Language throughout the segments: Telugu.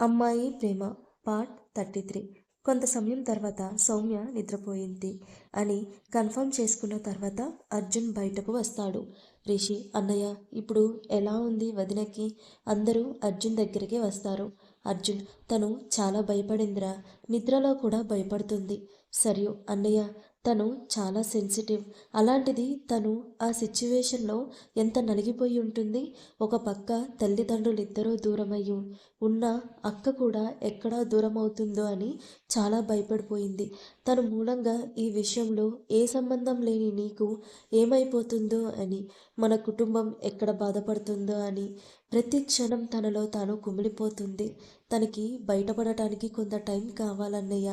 అమ్మాయి ప్రేమ పార్ట్ థర్టీ త్రీ కొంత సమయం తర్వాత సౌమ్య నిద్రపోయింది అని కన్ఫర్మ్ చేసుకున్న తర్వాత అర్జున్ బయటకు వస్తాడు. రిషి అన్నయ్య ఇప్పుడు ఎలా ఉంది వదినకి? అందరూ అర్జున్ దగ్గరికి వస్తారు. అర్జున్ తను చాలా భయపడిందిరా. నిద్రలో కూడా భయపడుతుంది. సరియు అన్నయ్య తను చాలా సెన్సిటివ్ అలాంటిది తను ఆ సిచ్యువేషన్లో ఎంత నలిగిపోయి ఉంటుంది? ఒక పక్క తల్లిదండ్రులు ఇద్దరూ దూరమయ్యి ఉన్న అక్క కూడా ఎక్కడా దూరం అవుతుందో అని చాలా భయపడిపోయింది. తను మూలంగా ఈ విషయంలో ఏ సంబంధం లేని నీకు ఏమైపోతుందో అని మన కుటుంబం ఎక్కడ బాధపడుతుందో అని ప్రతి క్షణం తనలో తాను కుమిలిపోతుంది. తనకి బయటపడటానికి కొంత టైం కావాలన్నయ్య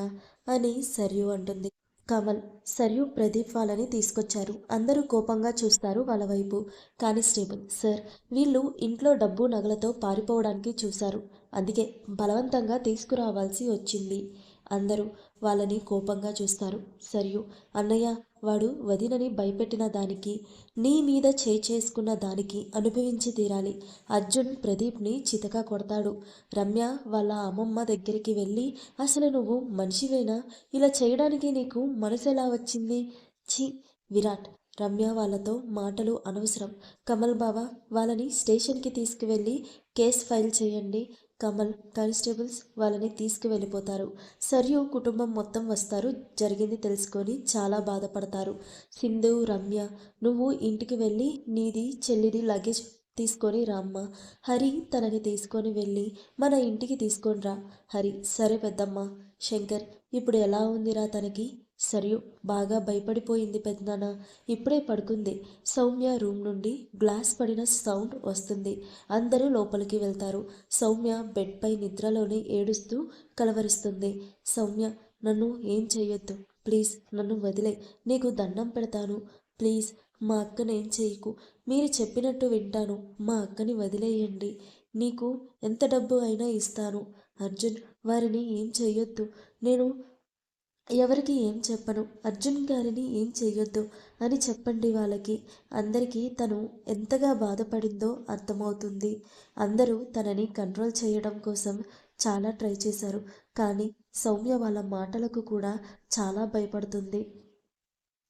అని సరియు అంటుంది. కమల్ సరియు ప్రదీప్ వాళ్ళని తీసుకొచ్చారు. అందరూ కోపంగా చూస్తారు వాళ్ళ వైపు. కానిస్టేబుల్ సార్ వీళ్ళు ఇంట్లో డబ్బు నగలతో పారిపోవడానికి చూశారు. అందుకే బలవంతంగా తీసుకురావాల్సి వచ్చింది. అందరూ వాళ్ళని కోపంగా చూస్తారు. సరియు అన్నయ్య వాడు వదినని భయపెట్టిన దానికి నీ మీద చేసుకున్న దానికి అనుభవించి తీరాలి. అర్జున్ ప్రదీప్ని చితక కొడతాడు. రమ్య వాళ్ళ అమ్మమ్మ దగ్గరికి వెళ్ళి అసలు నువ్వు మనిషివేనా? ఇలా చేయడానికి నీకు మనసు ఎలా వచ్చింది? ఛీ విరాట్ రమ్య వాళ్ళతో మాటలు అనవసరం. కమల్ బావ వాళ్ళని స్టేషన్కి తీసుకువెళ్ళి కేస్ ఫైల్ చేయండి. కమల్ కానిస్టేబుల్స్ వాళ్ళని తీసుకువెళ్ళిపోతారు. సరియు కుటుంబం మొత్తం వస్తారు. జరిగింది తెలుసుకొని చాలా బాధపడతారు. సింధు రమ్య నువ్వు ఇంటికి వెళ్ళి నీది చెల్లిది లగేజ్ తీసుకొని రామ్మ హరి తనని తీసుకొని వెళ్ళి మన ఇంటికి తీసుకొని రా. హరి సరే పెద్దమ్మ. శంకర్ ఇప్పుడు ఎలా ఉందిరా తనకి? సరియు బాగా భయపడిపోయింది పెద్దనాన్న. ఇప్పుడే పడుకుంది. సౌమ్య రూమ్ నుండి గ్లాస్ పడిన సౌండ్ వస్తుంది. అందరూ లోపలికి వెళ్తారు. సౌమ్య బెడ్పై నిద్రలోనే ఏడుస్తూ కలవరిస్తుంది. సౌమ్య నన్ను ఏం చేయొద్దు ప్లీజ్ నన్ను వదిలే. నీకు దండం పెడతాను. ప్లీజ్ మా అక్కను ఏం చేయకు మీరు చెప్పినట్టు వింటాను. మా అక్కని వదిలేయండి. నీకు ఎంత డబ్బు అయినా ఇస్తాను. అర్జున్ వారిని ఏం చేయొద్దు నేను ఎవరికి ఏం చెప్పను? అర్జున్ గారిని ఏం చెయ్యొద్దు అని చెప్పండి వాళ్ళకి. అందరికీ తను ఎంతగా బాధపడిందో అర్థమవుతుంది. అందరూ తనని కంట్రోల్ చేయడం కోసం చాలా ట్రై చేశారు. కానీ సౌమ్య వాళ్ళ మాటలకు కూడా చాలా భయపడుతుంది.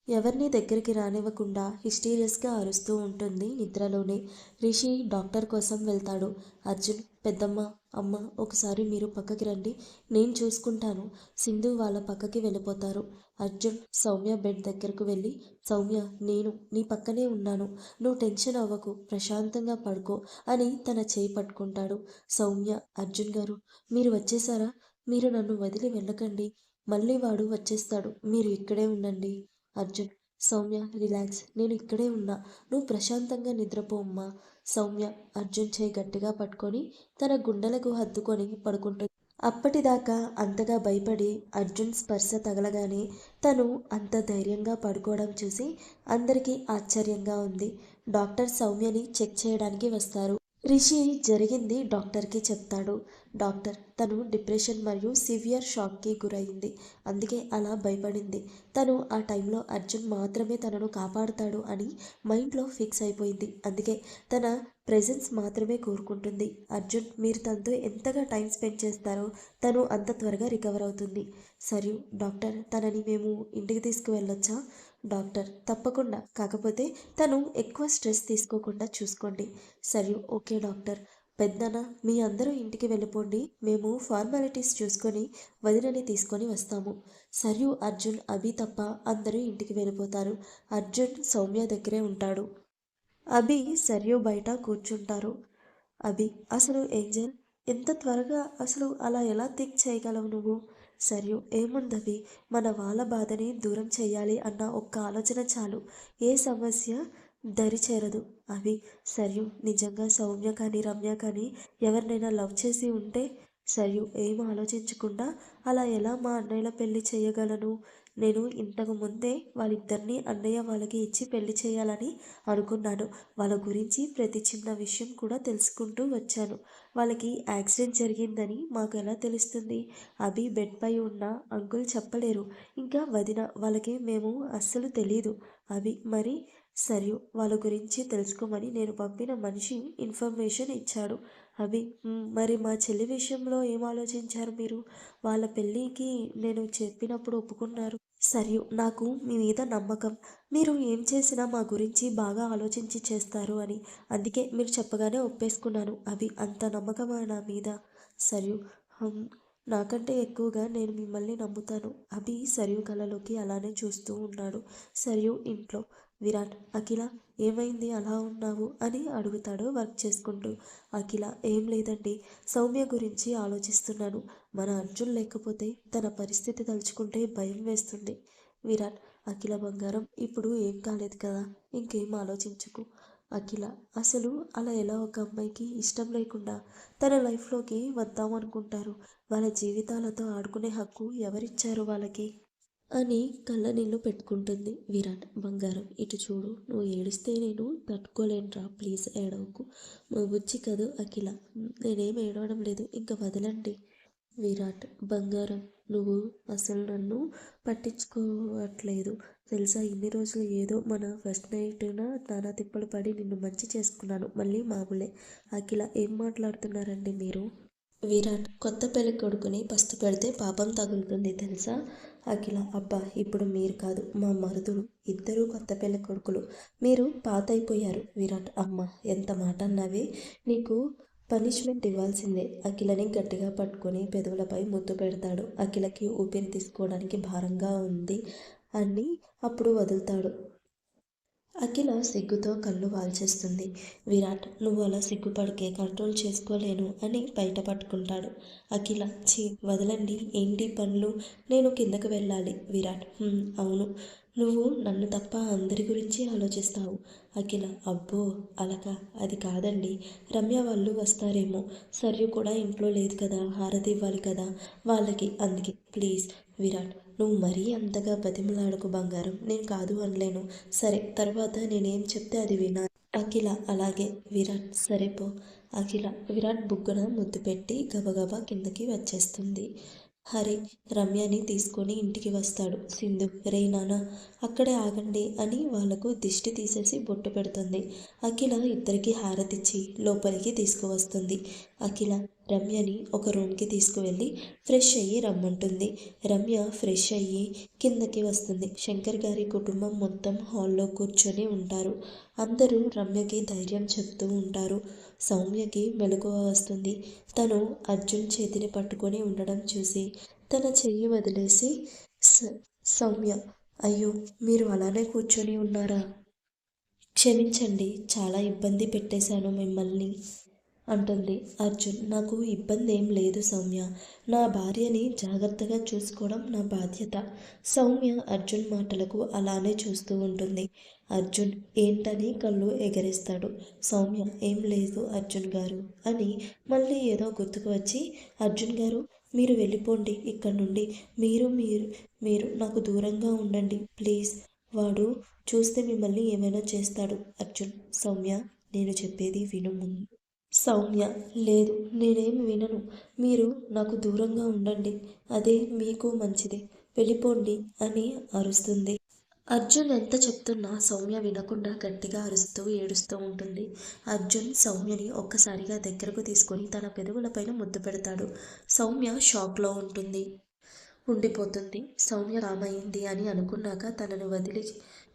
ఎవరిని దగ్గరికి రానివ్వకుండా హిస్టీరియస్గా అరుస్తూ ఉంటుంది నిద్రలోనే. రిషి డాక్టర్ కోసం వెళ్తాడు. అర్జున్ పెద్దమ్మ అమ్మ ఒకసారి మీరు పక్కకి రండి. నేను చూసుకుంటాను. సింధు వాళ్ళ పక్కకి వెళ్ళిపోతారు. అర్జున్ సౌమ్య బెడ్ దగ్గరకు వెళ్ళి సౌమ్య నేను నీ పక్కనే ఉన్నాను. నువ్వు టెన్షన్ అవ్వకు ప్రశాంతంగా పడుకో అని తన చేయి పట్టుకుంటాడు. సౌమ్య అర్జున్ గారు మీరు వచ్చేసారా? మీరు నన్ను వదిలి వెళ్ళకండి. మళ్ళీ వాడు వచ్చేస్తాడు. మీరు ఇక్కడే ఉండండి. అర్జున్ సౌమ్య రిలాక్స్. నేను ఇక్కడే ఉన్నా. నువ్వు ప్రశాంతంగా నిద్రపోమ్మా సౌమ్య అర్జున్ చేయి గట్టిగా పట్టుకొని తన గుండెలకు హత్తుకొని పడుకుంటుంది. అప్పటిదాకా అంతగా భయపడి అర్జున్ స్పర్శ తగలగానే తను అంత ధైర్యంగా పడుకోవడం చూసి అందరికీ ఆశ్చర్యంగా ఉంది. డాక్టర్ సౌమ్యని చెక్ చేయడానికి వస్తారు. రిషి జరిగింది డాక్టర్కి చెప్తాడు. డాక్టర్ తను డిప్రెషన్ మరియు సివియర్ షాక్కి గురైంది. అందుకే అలా భయపడింది. తను ఆ టైంలో అర్జున్ మాత్రమే తనను కాపాడుతాడు అని మైండ్లో ఫిక్స్ అయిపోయింది. అందుకే తన ప్రెజెన్స్ మాత్రమే కోరుకుంటుంది. అర్జున్ మీరు తనతో ఎంతగా టైం స్పెండ్ చేస్తారో తను అంత త్వరగా రికవర్ అవుతుంది. సరే డాక్టర్ తనని మేము ఇంటికి తీసుకువెళ్ళొచ్చా? డాక్టర్ తప్పకుండా. కాకపోతే తను ఎక్కువ స్ట్రెస్ తీసుకోకుండా చూసుకోండి. సరే ఓకే డాక్టర్. పెద్దన మీ అందరూ ఇంటికి వెళ్ళిపోండి. మేము ఫార్మాలిటీస్ చూసుకొని వదినని తీసుకొని వస్తాము. సరియు అర్జున్ అభి తప్ప అందరూ ఇంటికి వెళ్ళిపోతారు. అర్జున్ సౌమ్య దగ్గరే ఉంటాడు. అభి సరియు బయట కూర్చుంటారు. అభి అసలు ఏంజల్ ఎంత త్వరగా అసలు అలా ఎలా థింక్ చేయగలవు నువ్వు? సరియు ఏముందది? మన వాళ్ళ బాధని దూరం చేయాలి అన్న ఒక్క ఆలోచన చాలు. ఏ సమస్య దరి చేరదు అవి సరియు నిజంగా సౌమ్య కానీ రమ్య కానీ ఎవరినైనా లవ్ చేసి ఉంటే సరియు ఏం ఆలోచించకుండా అలా ఎలా మా అన్నయ్యల పెళ్ళి చేయగలను? నేను ఇంతకు ముందే వాళ్ళిద్దరినీ అన్నయ్య వాళ్ళకి ఇచ్చి పెళ్ళి చేయాలని అనుకున్నాను. వాళ్ళ గురించి ప్రతి చిన్న విషయం కూడా తెలుసుకుంటూ వచ్చాను. వాళ్ళకి యాక్సిడెంట్ జరిగిందని మాకు ఎలా తెలుస్తుంది? అభి బెడ్పై ఉన్న అంకుల్ చెప్పలేరు. ఇంకా వదిన వాళ్ళకి మేము అస్సలు తెలియదు అవి మరి? సరియు వాళ్ళ గురించి తెలుసుకోమని నేను పంపిన మనిషి ఇన్ఫర్మేషన్ ఇచ్చాడు. అవి మరి మా చెల్లి విషయంలో ఏం ఆలోచించారు మీరు? వాళ్ళ పెళ్ళికి నేను చెప్పినప్పుడు ఒప్పుకున్నారు. సరే నాకు మీ మీద నమ్మకం. మీరు ఏం చేసినా మా గురించి బాగా ఆలోచించి చేస్తారు అని. అందుకే మీరు చెప్పగానే ఒప్పేసుకున్నాను. అవి అంత నమ్మకమా నా మీద? సరే నాకంటే ఎక్కువగా నేను మిమ్మల్ని నమ్ముతాను. అభి సరియు కళలోకి అలానే చూస్తూ ఉన్నాడు. సరియు ఇంట్లో విరాట్ అఖిల ఏమైంది అలా ఉన్నావు అని అడుగుతాడు వర్క్ చేసుకుంటూ. అఖిల ఏం లేదండి సౌమ్య గురించి ఆలోచిస్తున్నాను. మన అర్జున్ లేకపోతే తన పరిస్థితి తలుచుకుంటే భయం వేస్తుంది. విరాట్ అఖిల బంగారం ఇప్పుడు ఏం కాలేదు కదా ఇంకేం ఆలోచించుకు. అఖిల అసలు అలా ఎలా ఒక అమ్మాయికి ఇష్టం లేకుండా తన లైఫ్లోకి వద్దామనుకుంటారు? వాళ్ళ జీవితాలతో ఆడుకునే హక్కు ఎవరిచ్చారు వాళ్ళకి? అని కళ్ళ నీళ్ళు పెట్టుకుంటుంది విరాట్. బంగారం ఇటు చూడు నువ్వు ఏడిస్తే నేను తట్టుకోలేనురా ప్లీజ్ ఏడవకు. మా బుజ్జి కదూ అఖిల. నేనేం ఏడవడం లేదు ఇంకా వదలండి. విరాట్ బంగారం నువ్వు అసలు నన్ను పట్టించుకోవట్లేదు. తెలుసా ఇన్ని రోజులు ఏదో మన ఫస్ట్ నైట్న నానా తిప్పలు పడి నిన్ను మంచి చేసుకున్నాను మళ్ళీ మామూలే. అఖిల ఏం మాట్లాడుతున్నారండి మీరు? విరాట్ కొత్త పెళ్ళి కొడుకుని పస్తు పెడితే పాపం తగులుతుంది తెలుసా? అఖిల అబ్బా ఇప్పుడు మీరు కాదు మా మరుదులు ఇద్దరూ కొత్త పిల్ల కొడుకులు. మీరు పాత అయిపోయారు విరాట్ అమ్మ ఎంత మాట అన్నావే? నీకు పనిష్మెంట్ ఇవ్వాల్సిందే. అఖిలని గట్టిగా పట్టుకొని పెదవులపై ముద్దు పెడతాడు. అఖిలకి ఊపిరి తీసుకోవడానికి భారంగా ఉంది అని అప్పుడు వదులుతాడు. అఖిల సిగ్గుతో కళ్ళు వాల్చేస్తుంది. విరాట్ నువ్వు అలా సిగ్గుపడికే కంట్రోల్ చేసుకోలేను అని బయట పట్టుకుంటాడు. అఖిల చీ వదలండి. ఏంటి పనులు? నేను కిందకు వెళ్ళాలి. విరాట్ అవును. నువ్వు నన్ను తప్ప అందరి గురించి ఆలోచిస్తావు. అఖిల అబ్బో అలక. అది కాదండి. రమ్య వాళ్ళు వస్తారేమో. సర్యు కూడా ఇంట్లో లేదు కదా. హారతి ఇవ్వాలి కదా. వాళ్ళకి అందుకే. ప్లీజ్ విరాట్ నువ్వు మరీ అంతగా బతిమలాడకు బంగారం. నేను కాదు అనలేను. సరే తర్వాత నేనేం చెప్తే అది వినా. అఖిల అలాగే విరాట్ సరేపో అఖిల విరాట్ బుగ్గన ముద్దు పెట్టి గబగబా కిందకి వచ్చేస్తుంది. హరి రమ్యని తీసుకొని ఇంటికి వస్తాడు. సింధు రే నాన్న అక్కడే ఆగండి అని వాళ్ళకు దిష్టి తీసేసి బొట్టు పెడుతుంది. అఖిల ఇద్దరికి హారతిచ్చి లోపలికి తీసుకువస్తుంది. అఖిల రమ్యని ఒక రూమ్కి తీసుకువెళ్ళి ఫ్రెష్ అయ్యి రమ్మంటుంది. రమ్య ఫ్రెష్ అయ్యి కిందకి వస్తుంది. శంకర్ గారి కుటుంబం మొత్తం హాల్లో కూర్చొని ఉంటారు. అందరూ రమ్యకి ధైర్యం చెప్తూ ఉంటారు. సౌమ్యకి మెలకువ వస్తుంది. తను అర్జున్ చేతిని పట్టుకొని ఉండడం చూసి తన చెయ్యి వదిలేసి "స- సౌమ్య అయ్యో మీరు అలానే కూర్చొని ఉన్నారా? క్షమించండి చాలా ఇబ్బంది పెట్టేశాను మిమ్మల్ని. అంటుంది. అర్జున్ నాకు ఇబ్బంది ఏం లేదు సౌమ్య. నా భార్యని జాగ్రత్తగా చూసుకోవడం నా బాధ్యత. సౌమ్య అర్జున్ మాటలకు అలానే చూస్తూ ఉంటుంది. అర్జున్ ఏంటని కళ్ళు ఎగరేస్తాడు. సౌమ్య ఏం లేదు అర్జున్ గారు అని మళ్ళీ ఏదో గుర్తుకు వచ్చి అర్జున్ గారు మీరు వెళ్ళిపోండి ఇక్కడి నుండి. మీరు మీరు మీరు నాకు దూరంగా ఉండండి ప్లీజ్. వాడు చూస్తే మిమ్మల్ని ఏమైనా చేస్తాడు. అర్జున్ సౌమ్య నేను చెప్పేది విను ముందు. సౌమ్య లేదు నేనేం వినను. మీరు నాకు దూరంగా ఉండండి. అదే మీకు మంచిది. వెళ్ళిపోండి అని అరుస్తుంది. అర్జున్ ఎంత చెప్తున్నా సౌమ్య వినకుండా గట్టిగా అరుస్తూ ఏడుస్తూ ఉంటుంది. అర్జున్ సౌమ్యని ఒక్కసారిగా దగ్గరకు తీసుకొని తన పెదవులపైన ముద్దు పెడతాడు. సౌమ్య షాక్లో ఉంటుంది. ఉండిపోతుంది. సౌమ్య రామయ్యింది అని అనుకున్నాక తనను వదిలి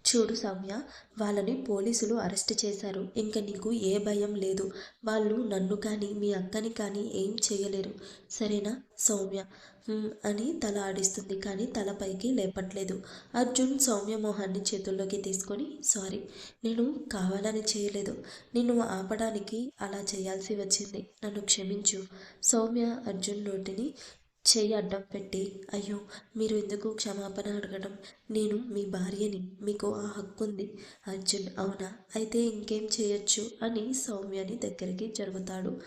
చూడు సౌమ్య వాళ్ళని పోలీసులు అరెస్ట్ చేశారు. ఇంక నీకు ఏ భయం లేదు. వాళ్ళు నన్ను కానీ మీ అక్కని కానీ ఏం చేయలేరు. సరేనా సౌమ్య? అని తల ఆడిస్తుంది కానీ తల పైకి లేపట్లేదు. అర్జున్ సౌమ్య మొహాన్ని చేతుల్లోకి తీసుకొని సారీ నేను కావాలని చేయలేదు. నిన్ను ఆపడానికి అలా చేయాల్సి వచ్చింది. నన్ను క్షమించు. సౌమ్య అర్జున్ నోటిని చెయ్యి అడ్డం పెట్టి అయ్యో మీరు ఎందుకు క్షమాపణ అడగడం? నేను మీ భార్యని మీకు ఆ హక్కు ఉంది అర్జున్ అవునా? అయితే ఇంకేం చేయొచ్చు? అని సౌమ్యని దగ్గరికి జరుగుతాడు.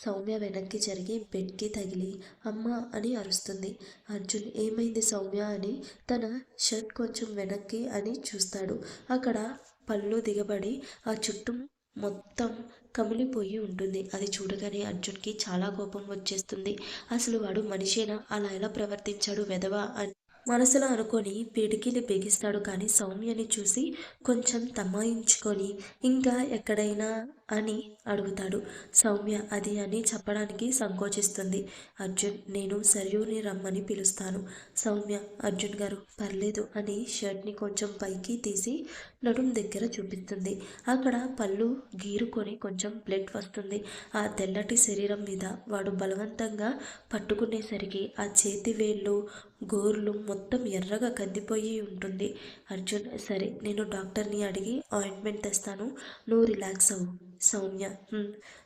సౌమ్య వెనక్కి జరిగి బెడ్కి తగిలి అమ్మ అని అరుస్తుంది. అర్జున్ ఏమైంది సౌమ్య? అని తన షర్ట్ కొంచెం వెనక్కి అని చూస్తాడు. అక్కడ పళ్ళు దిగబడి ఆ చుట్టూ మొత్తం కమిలిపోయి ఉంటుంది. అది చూడగానే అర్జున్కి చాలా కోపం వచ్చేస్తుంది. అసలు వాడు మనిషేనా? అలా ఎలా ప్రవర్తించాడు వెధవా అని? మనసులో అనుకొని పిడికిలి బిగిస్తాడు కానీ సౌమ్యని చూసి కొంచెం తమాయించుకొని ఇంకా ఎక్కడైనా అని అడుగుతాడు. సౌమ్య అది అని చెప్పడానికి సంకోచిస్తుంది. అర్జున్ నేను సర్యూని రమ్మని పిలుస్తాను. సౌమ్య అర్జున్ గారు పర్లేదు అని షర్ట్ని కొంచెం పైకి తీసి నడుం దగ్గర చూపిస్తుంది. అక్కడ పళ్ళు గీరుకొని కొంచెం బ్లడ్ వస్తుంది. ఆ తెల్లటి శరీరం మీద వాడు బలవంతంగా పట్టుకునేసరికి ఆ చేతి వేళ్ళు గోర్లు మొత్తం ఎర్రగా కందిపోయి ఉంటుంది. అర్జున్ సరే నేను డాక్టర్ని అడిగి ఆయింట్మెంట్ తెస్తాను. నువ్వు రిలాక్స్ అవ్వు. సౌమ్య.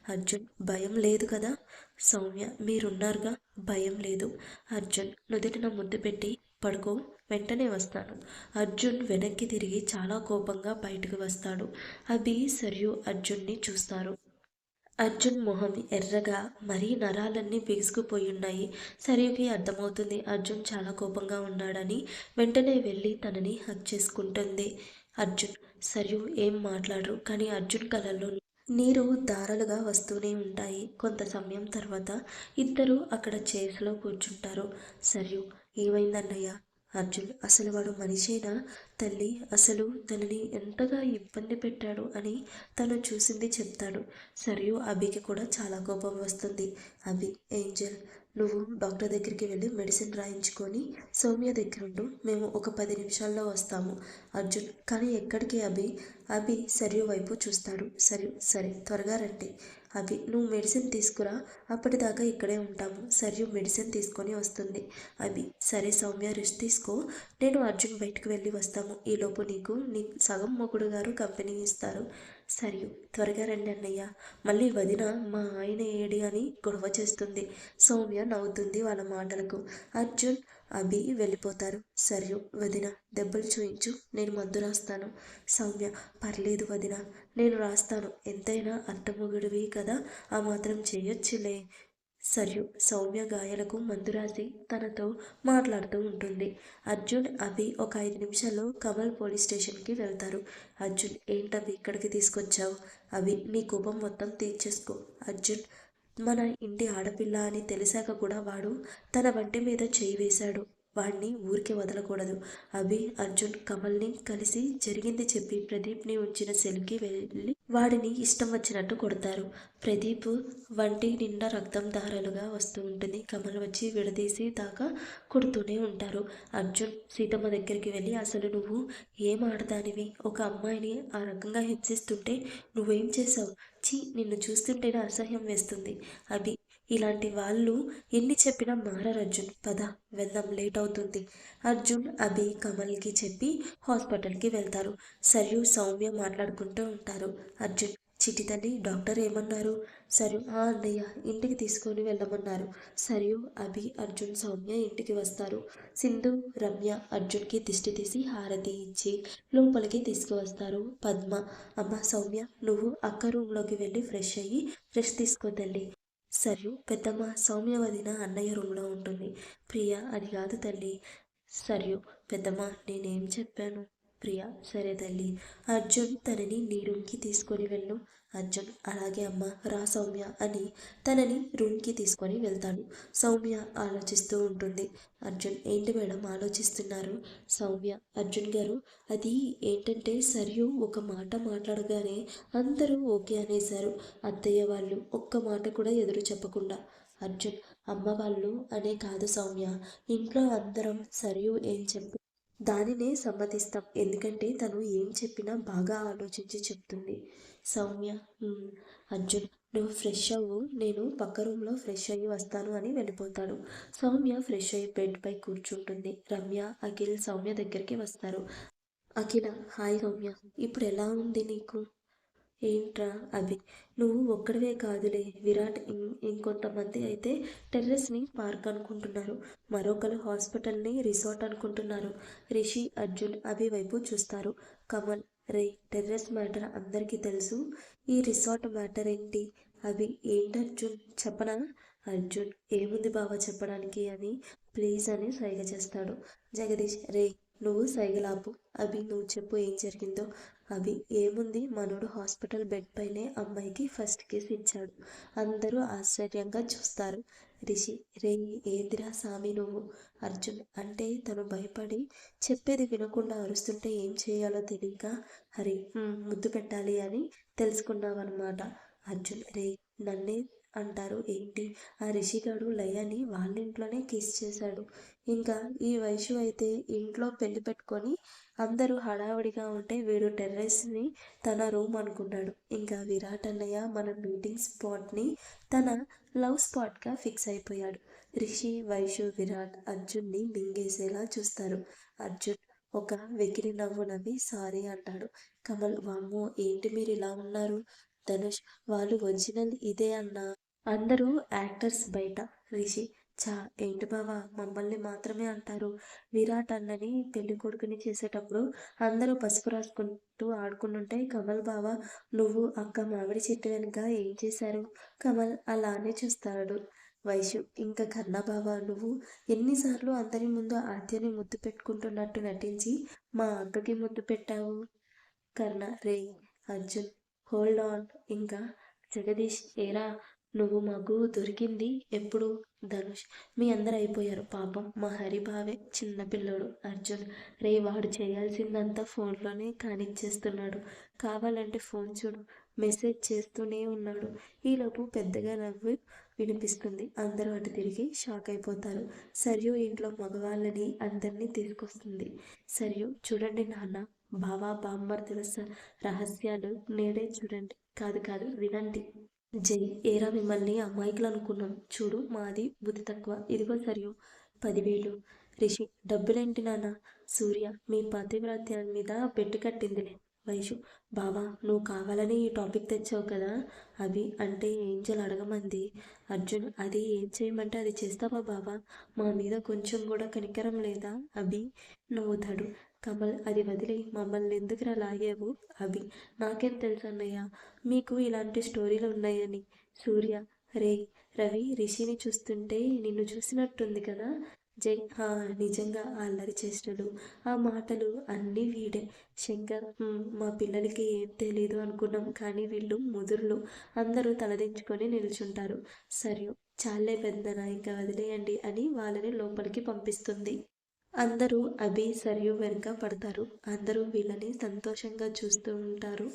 అర్జున్ భయం లేదు కదా? సౌమ్య మీరున్నారుగా? భయం లేదు. అర్జున్ నుదుటిన ముద్దు పెట్టి పడుకో వెంటనే వస్తాను. అర్జున్ వెనక్కి తిరిగి చాలా కోపంగా బయటకు వస్తాడు. అభి సరియు అర్జున్ని చూస్తారు. అర్జున్ మొహం ఎర్రగా మరీ నరాలన్నీ బిగుసుకుపోయి ఉన్నాయి. సరియుకి అర్థమవుతుంది అర్జున్ చాలా కోపంగా ఉన్నాడని. వెంటనే వెళ్ళి తనని హక్ చేసుకుంటుంది. అర్జున్ సరియు ఏం మాట్లాడరు కానీ అర్జున్ కళల్లో నీరు దారాలుగా వస్తూనే ఉంటాయి. కొంత సమయం తర్వాత ఇద్దరు అక్కడ చైర్స్లో కూర్చుంటారు. సరియు ఏమైందన్నయ్య? అర్జున్ అసలు వాడు మనిషేనా? తల్లి అసలు తనని ఎంతగా ఇబ్బంది పెట్టాడు అని తను చూసింది చెప్తాడు. సరియు అభికి కూడా చాలా కోపం వస్తుంది. అభి ఏంజల్ నువ్వు డాక్టర్ దగ్గరికి వెళ్ళి మెడిసిన్ రాయించుకొని సౌమ్య దగ్గరుండు మేము ఒక పది నిమిషాల్లో వస్తాము అర్జున్. కానీ ఎక్కడికి అభి? అభి సరియు వైపు చూస్తాడు. సరే సరే త్వరగా రండి. అభి నువ్వు మెడిసిన్ తీసుకురా. అప్పటిదాకా ఇక్కడే ఉంటాము. సరియు మెడిసిన్ తీసుకొని వస్తుంది. అభి సరే సౌమ్య రెస్ట్ తీసుకో. నేను అర్జున్ బయటకు వెళ్ళి వస్తాము. ఈలోపు నీకు నీ సగం మొగుడు గారు కంపెనీ ఇస్తారు. సరియు త్వరగా రండి అన్నయ్య. మళ్ళీ వదిన మా ఆయన ఏడి అని గొడవ చేస్తుంది. సౌమ్య నవ్వుతుంది వాళ్ళ మాటలకు. అర్జున్ అభి వెళ్ళిపోతారు. సరియు వదిన దెబ్బలు చూయించు. నేను మందు రాస్తాను. సౌమ్య పర్లేదు వదిన. నేను రాస్తాను. ఎంతైనా అర్థముగుడివి కదా ఆ మాత్రం చేయొచ్చులే. సరియు సౌమ్య గాయాలకు మందు రాసి తనతో మాట్లాడుతూ ఉంటుంది. అర్జున్ అభి ఒక ఐదు నిమిషాల్లో కమల్ పోలీస్ స్టేషన్కి వెళ్తారు. అర్జున్ ఏంటవి ఇక్కడికి తీసుకొచ్చావు? అవి నీ కోపం మొత్తం తీర్చేసుకో. అర్జున్ మన ఇంటి ఆడపిల్ల అని తెలిసాక కూడా వాడు తన వంటి మీద చేయి వేశాడు. వాడిని ఊరికే వదలకూడదు. అభి అర్జున్ కమల్ని కలిసి జరిగింది చెప్పి ప్రదీప్ని ఉంచిన సెల్కి వెళ్ళి వాడిని ఇష్టం వచ్చినట్టు కొడతారు. ప్రదీప్ వంటి నిండా రక్తం దారాలుగా వస్తూ ఉంటుంది. కమల్ వచ్చి విడదీసి దాకా కొడుతూనే ఉంటారు. అర్జున్ సీతమ్మ దగ్గరికి వెళ్ళి అసలు నువ్వు ఏం ఆడదానివి? ఒక అమ్మాయిని ఆ రకంగా హింసిస్తుంటే నువ్వేం చేసావు చీ నిన్ను చూస్తుంటేనే అసహ్యం వేస్తుంది. అభి ఇలాంటి వాళ్ళు ఎన్ని చెప్పినా మారరు అర్జున్. పద వెళ్దాం లేట్ అవుతుంది. అర్జున్ అభి కమల్కి చెప్పి హాస్పిటల్కి వెళ్తారు. సరియు సౌమ్య మాట్లాడుకుంటూ ఉంటారు. అర్జున్ చిటి తల్లి డాక్టర్ ఏమన్నారు? సరు ఆ అన్నయ్య ఇంటికి తీసుకొని వెళ్ళమన్నారు. సరియు అభి అర్జున్ సౌమ్య ఇంటికి వస్తారు. సింధు రమ్య అర్జున్కి దిష్టి తీసి హారతి ఇచ్చి లోపలికి తీసుకువస్తారు. పద్మ అమ్మ సౌమ్య నువ్వు అక్క రూమ్లోకి వెళ్ళి ఫ్రెష్ అయ్యి ఫ్రెష్ తీసుకో తల్లి. సర్రు పెద్దమ్మ సౌమ్య వదిన అన్నయ్య రూమ్లో ఉంటుంది. ప్రియ అది కాదు తల్లి. సర్యు పెద్దమ్మ నేనేం చెప్పాను? ప్రియ సరే తల్లి. అర్జున్ తనని నీ రూమ్కి తీసుకొని వెళ్ళు. అర్జున్ అలాగే అమ్మ రా సౌమ్య అని తనని రూమ్కి తీసుకొని వెళ్తాడు. సౌమ్య ఆలోచిస్తూ ఉంటుంది. అర్జున్ ఏంటి మేడం ఆలోచిస్తున్నారు? సౌమ్య అర్జున్ గారు అది ఏంటంటే సరియు ఒక మాట మాట్లాడగానే అందరూ ఓకే అనేశారు. అత్తయ్య వాళ్ళు ఒక్క మాట కూడా ఎదురు చెప్పకుండా. అర్జున్ అమ్మ వాళ్ళు అనే కాదు సౌమ్య. ఇంట్లో అందరం సరియు ఏం చెప్పు దానినే సమ్మతిస్తాం. ఎందుకంటే తను ఏం చెప్పినా బాగా ఆలోచించి చెప్తుంది. సౌమ్య అర్జున్ నువ్వు ఫ్రెష్ అవ్వు. నేను పక్క రూమ్లో ఫ్రెష్ అయ్యి వస్తాను అని వెళ్ళిపోతాడు. సౌమ్య ఫ్రెష్ అయ్యి బెడ్పై కూర్చుంటుంది. రమ్య అఖిల్ సౌమ్య దగ్గరికి వస్తారు. అఖిల హాయ్ సౌమ్య ఇప్పుడు ఎలా ఉంది నీకు? ఏంట్రా అభి నువ్వు ఒక్కడివే కాదులే. విరాట్ ఇంకొంతమంది అయితే టెర్రస్ని పార్క్ అనుకుంటున్నారు. మరొకరు హాస్పిటల్ని రిసార్ట్ అనుకుంటున్నారు. రిషి అర్జున్ అభి వైపు చూస్తారు. కమల్ రే టెర్రస్ మ్యాటర్ అందరికీ తెలుసు. ఈ రిసార్ట్ మ్యాటర్ ఏంటి? అవి ఏంటి అర్జున్? చెప్పనా? అర్జున్ ఏముంది బావ చెప్పడానికి అని ప్లీజ్ అని సైగ చేస్తాడు. జగదీష్ రే నువ్వు సైగలాపు. అభి నువ్వు చెప్పు ఏం జరిగిందో. అవి ఏముంది? మనోడు హాస్పిటల్ బెడ్ పైనే అమ్మాయికి ఫస్ట్ కేస్ ఇచ్చాడు. అందరూ ఆశ్చర్యంగా చూస్తారు. రిషి రే ఏందిరా సామి నువ్వు? అర్జున్ అంటే తను భయపడి చెప్పేది వినకుండా అరుస్తుంటే ఏం చేయాలో తెలియక హరి ముద్దు పెట్టాలి అని తెలుసుకున్నావన్నమాట. అర్జున్ రే నన్నే అంటారు ఏంటి? ఆ రిషిగాడు లయని వాళ్ళ ఇంట్లోనే కిస్ చేశాడు. ఇంకా ఈ వయసు అయితే ఇంట్లో పెళ్ళి పెట్టుకొని అందరూ హడావిడిగా ఉంటే వీడు టెర్రస్ని తన రూమ్ అనుకున్నాడు ఇంకా విరాట్ అన్నయ్య మన మీటింగ్ స్పాట్ని తన లవ్ స్పాట్గా ఫిక్స్ అయిపోయాడు. రిషి వైషు విరాట్ అర్జున్ని మింగేసేలా చూస్తారు. అర్జున్ ఒక వెకిరి నవ్వు నవ్వి సారీ అంటాడు. కమల్ వామ్మో ఏంటి మీరు ఇలా ఉన్నారు? ధనుష్ వాళ్ళు ఒరిజినల్ ఇదే అన్నా? అందరూ యాక్టర్స్ బయట. రిషి చా ఏంటి బావా? మమ్మల్ని మాత్రమే అంటారు. విరాట్ అన్నని పెళ్ళి కొడుకుని చేసేటప్పుడు అందరూ పసుపు రాసుకుంటూ ఆడుకుంటుంటే కమల్ బావ నువ్వు అక్క మామిడి చెట్టు వెనుక ఏం చేశారు? కమల్ అలానే చూస్తాడు. వైశు ఇంకా కన్నా బావ నువ్వు ఎన్నిసార్లు అందరి ముందు ఆద్యని ముద్దు పెట్టుకుంటున్నట్టు నటించి మా అక్కకి ముద్దు పెట్టావు? కర్ణ రే అర్జున్ హోల్డ్ ఆన్ ఇంకా జగదీష్ ఏరా నువ్వు మాకు దొరికింది ఎప్పుడు? ధనుష్. మీ అందరు అయిపోయారు. పాపం మా హరిభావే చిన్నపిల్లోడు అర్జున్ రే వాడు చేయాల్సిందంతా ఫోన్లోనే కానిచ్చేస్తున్నాడు. కావాలంటే ఫోన్ చూడు. మెసేజ్ చేస్తూనే ఉన్నాడు. ఈలోపు పెద్దగా నవ్వు వినిపిస్తుంది. అందరూ అటు తిరిగి షాక్ అయిపోతారు. సరియు ఇంట్లో మగవాళ్ళని అందరినీ తీసుకొస్తుంది. సరియు చూడండి నాన్న. బావా బామ్మర్ స- రహస్యాలు నేడే చూడండి. కాదు కాదు వినండి. జై ఏరా మిమ్మల్ని అమాయకులు అనుకున్నాం. చూడు మాది బుద్ధి తక్కువ. ఇదిగో సరియు పదివేలు. రిషి డబ్బులేంటి నాన్న? సూర్య మీ పతివ్రత్యం మీద పెట్టి కట్టిందిలే వైషు బావా నువ్వు కావాలని ఈ టాపిక్ తెచ్చావు కదా? అవి అంటే ఏంజల్ అడగమంది. అర్జున్ అది ఏం చేయమంటే అది చేస్తావా బావా? మా మీద కొంచెం కూడా కనికరం లేదా? అభి నవ్వుతాడు. కమల్ అది వదిలి. మమ్మల్ని ఎందుకురా లాగావు? అభి నాకేం తెలుసు అన్నయ్య. మీకు ఇలాంటి స్టోరీలు ఉన్నాయని. సూర్య రే రవి రిషిని చూస్తుంటే నిన్ను చూసినట్టుంది కదా? జై హా నిజంగా అల్లరి చేష్టలు ఆ మాటలు అన్నీ వీడే. శంకర్ మా పిల్లలకి ఏం తెలియదు అనుకున్నాం కానీ వీళ్ళు ముదురులు. అందరూ తలదించుకొని నిల్చుంటారు. సరే చాలే పెద్దనా ఇంకా వదిలేయండి అని వాళ్ళని లోపలికి పంపిస్తుంది. అందరూ అభి సరియు వెనుక పడతారు. అందరూ వీళ్ళని సంతోషంగా చూస్తూ ఉంటారు.